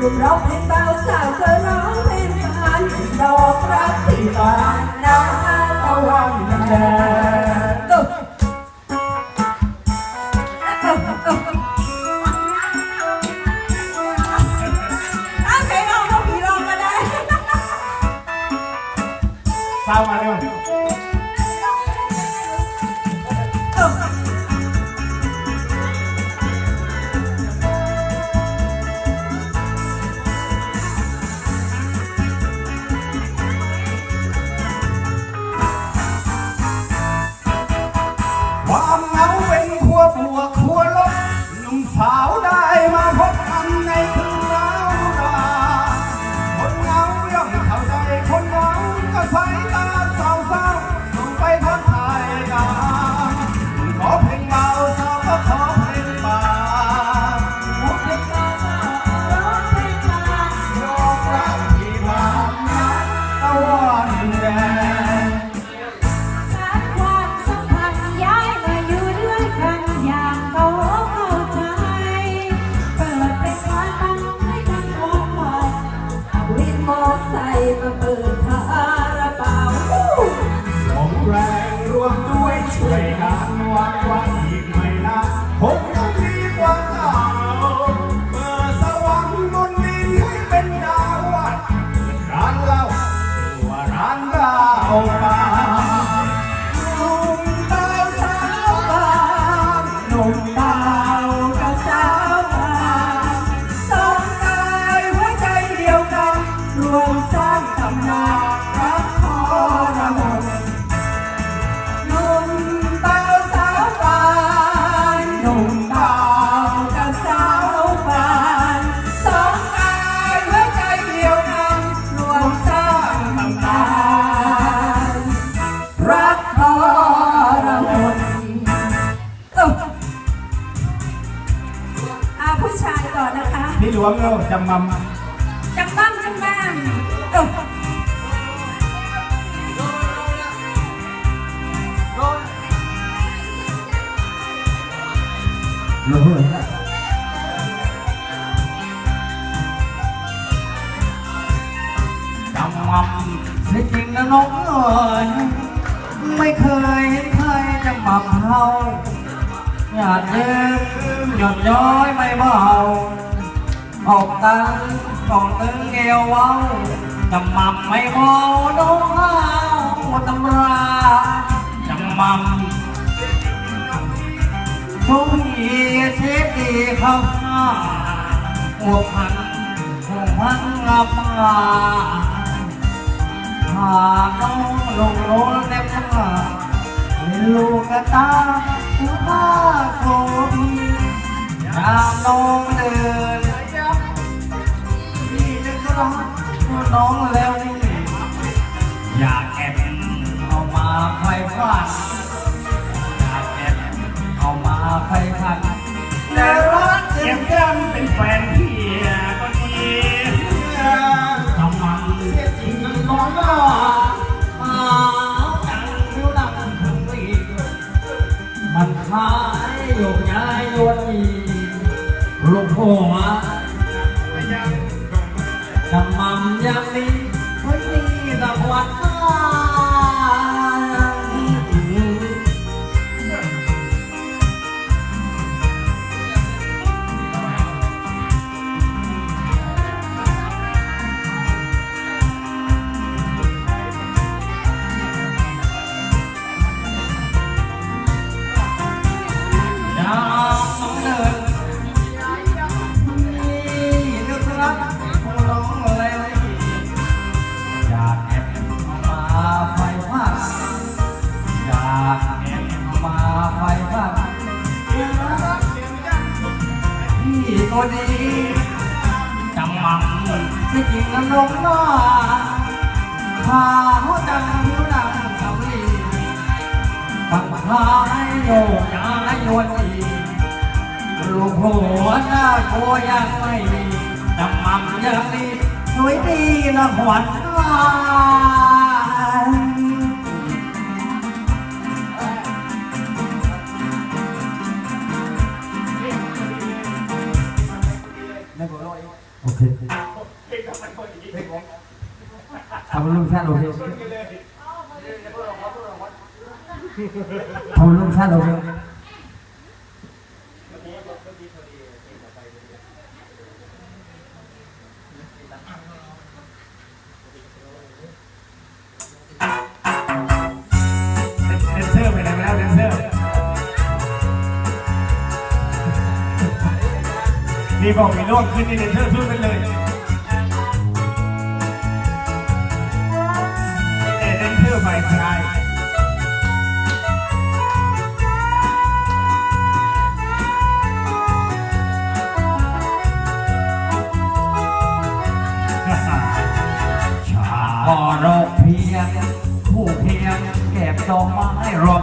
รูปเราเป็นบ่าวสาวเธอร้องเพลงผ่านดอกรักที่บานน้ำตะวันแดงเออเออเออเอาใครร้องก็ผีร้งก็ได้เศร้ามาเร็ว ช่วยกันวันวันอีกไม่นาน นะคะพี่หลวงเราจำมัมจังบ้างจังบ้างเอ้าเราเห็นละจำมัมสิจริงนะน้องเอ๋ยไม่เคยเห็นใครจะมัมเฮาอยากเดินหยดย้อยไม่เบา ออกตังกองตึงเอวเว้าจำมัมไม่เมาน้องเฮาตำราจำมัมผู้พี่เชฟดีเข้ามาหัวพันหัวพันงับมาหาน้องลงโรนเล็บมาเป็นลูกกระตาผู้ผ้าโคบียามน้องเดิน รักน้องแล้วนี่อยากแอบเอามาไฟฟาดอยากแอบเอามาไฟ จำมั่มอย่างนี้ไม่มีตะวันตา น้ำลงน้าขาวจังผิวดำสำลีปัญหาโยกย้ายโยนอีลูกหัวหน้าโกยังไม่มีจำมั่มยังดีสวยดีละขวัญตานบัวโอเค ทำลูกชาติโอเคทำลูกชาติโอเคเดนเซอร์ไปไหนมาแล้วเดนเซอร์นี่บอกมีโลกขึ้นนี่เดนเซอร์สู้กันเลย เดนเซอร์ฝ่ายชายชาบอรกเพียง ผู้เพียงเก็บดอกไม้รวม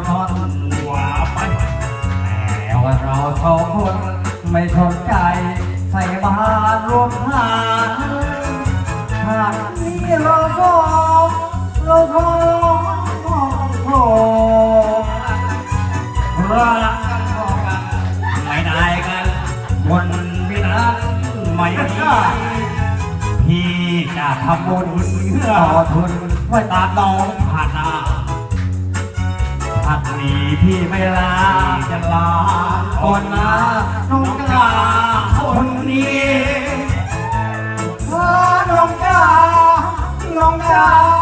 ทำบุญเพื่อทุนไว้ตาน้องผ่านนาผัดนี้พี่ไม่ลาจะลาก่อนนะน้องกาคนนี้พาน้องกาน้องกา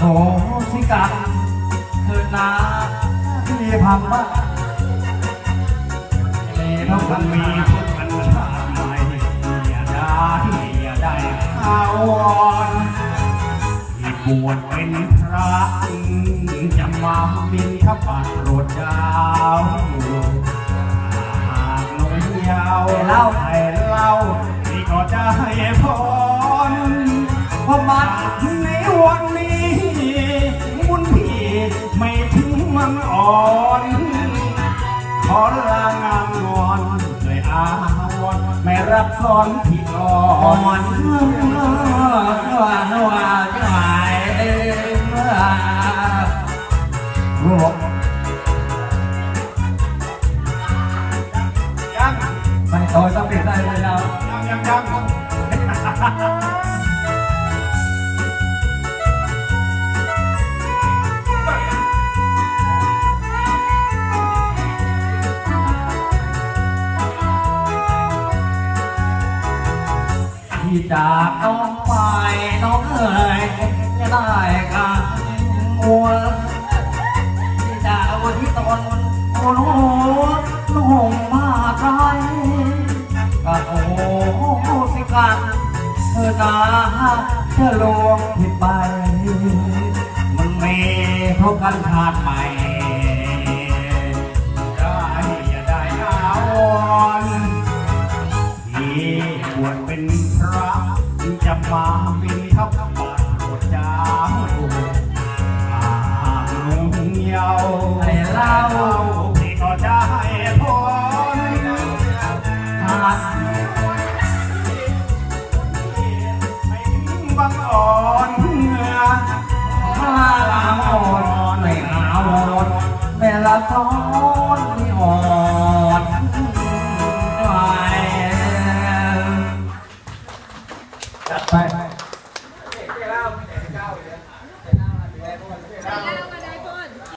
มาโคสิกันเถิดนาพี่พัมมามีพระคุณมีพุทธัญชาติใหม่อย่าได้อย่าได้ข้าวอนที่บวชเป็นพระจะมาบินทบาทโปรดเจ้าหากลงยาวเล่าให้เล่าที่ก็จะให้พรเพราะมันในวันนี้มุนพี่ ไม่ถึงมันอ่อน ขอลางามงอนเลยอาวรไม่รับสอนพี่ก่อนว่าว่าจะหายเองว่ายังไม่ต่อยต้องปิดได้เลยนะยังยังยัง ที่จากน้องไปน้องเอ๋ยจะได้กันมัวที่จะวันที่ตอนโอ้โหลูกมาไกลก็โอ้โหสิกันเธอตาเธอลวงผิดไป มันมีพบกันขาดไป จะมาบินทับบาทโปรดเจ้าลุงเยาให้เล่าที่ก็จะให้พรหากไม่บังอ่อนเมื่อพาลาอ่อนไม่เอาอ่อนไม่ละท้อง